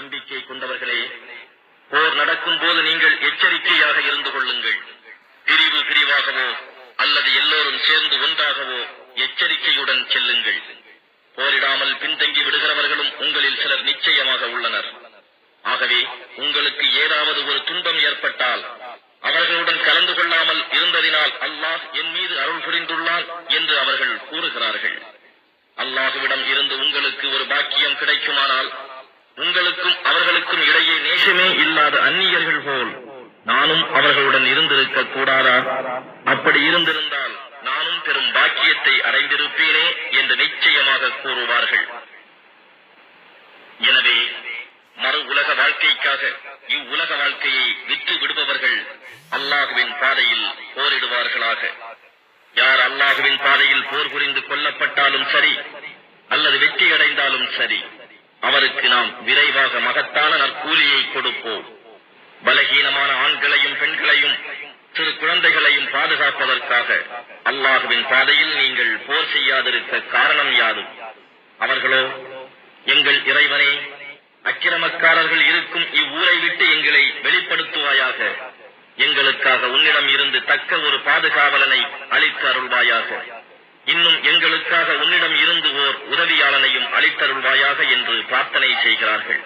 நம்பிக்கை கொண்டவர்களே போர் நடக்கும் போது நீங்கள் எச்சரிக்கையாக இருந்து கொள்ளுங்கள். பிரிவு பிரிவாகவோ அல்லது எல்லோரும் சேர்ந்து ஒன்றாகவோ எச்சரிக்கையுடன் செல்லுங்கள். போரிடாமல் பின்தங்கி விடுகிறவர்களும் உங்களில் சிலர் நிச்சயமாக உள்ளனர். ஆகவே உங்களுக்கு ஏதாவது ஒரு துன்பம் ஏற்பட்டால் அவர்களுடன் கலந்து கொள்ளாமல் இருந்ததினால் அல்லாஹ் என் மீது அருள் புரிந்துள்ளான் என்று அவர்கள் கூறுகிறார்கள். அல்லாஹுவிடம் இருந்து உங்களுக்கு ஒரு பாக்கியம் கிடைக்குமானால் உங்களுக்கும் அவர்களுக்கும் இடையே நேசமே இல்லாத அந்நியர்கள் போல் நானும் அவர்களுடன் இருந்திருக்க கூடாதா? அப்படி இருந்திருந்தால் நானும் பெரும் பாக்கியத்தை அடைந்திருப்பேனே என்று நிச்சயமாக கூறுவார்கள். எனவே மறு உலக வாழ்க்கைக்காக இவ்வுலக வாழ்க்கையை விற்று விடுபவர்கள் அல்லாஹுவின் பாதையில் போரிடுவார்களாக. யார் அல்லாஹுவின் பாதையில் போர் புரிந்து கொல்லப்பட்டாலும் சரி அல்லது வெற்றி அடைந்தாலும் சரி அவருக்கு நாம் விரைவாக மகத்தான நற்கூலியை கொடுப்போம். பலகீனமான ஆண்களையும் பெண்களையும் சிறு குழந்தைகளையும் பாதுகாப்பதற்காக அல்லாஹுவின் பாதையில் நீங்கள் போர் செய்யாதிருக்க காரணம் யாது அவர்களோ எங்கள் இறைவனே அக்கிரமக்காரர்கள் இருக்கும் இவ்வூரை விட்டு எங்களை வெளிப்படுத்துவாயாக. எங்களுக்காக உன்னிடம் இருந்து தக்க ஒரு பாதுகாவலனை அளித்து அருள்வாயாக. இன்னும் எங்களுக்காக உன்னிடம் அளித்தருள்வாயாக என்று பிரார்த்தனை செய்கிறார்கள்.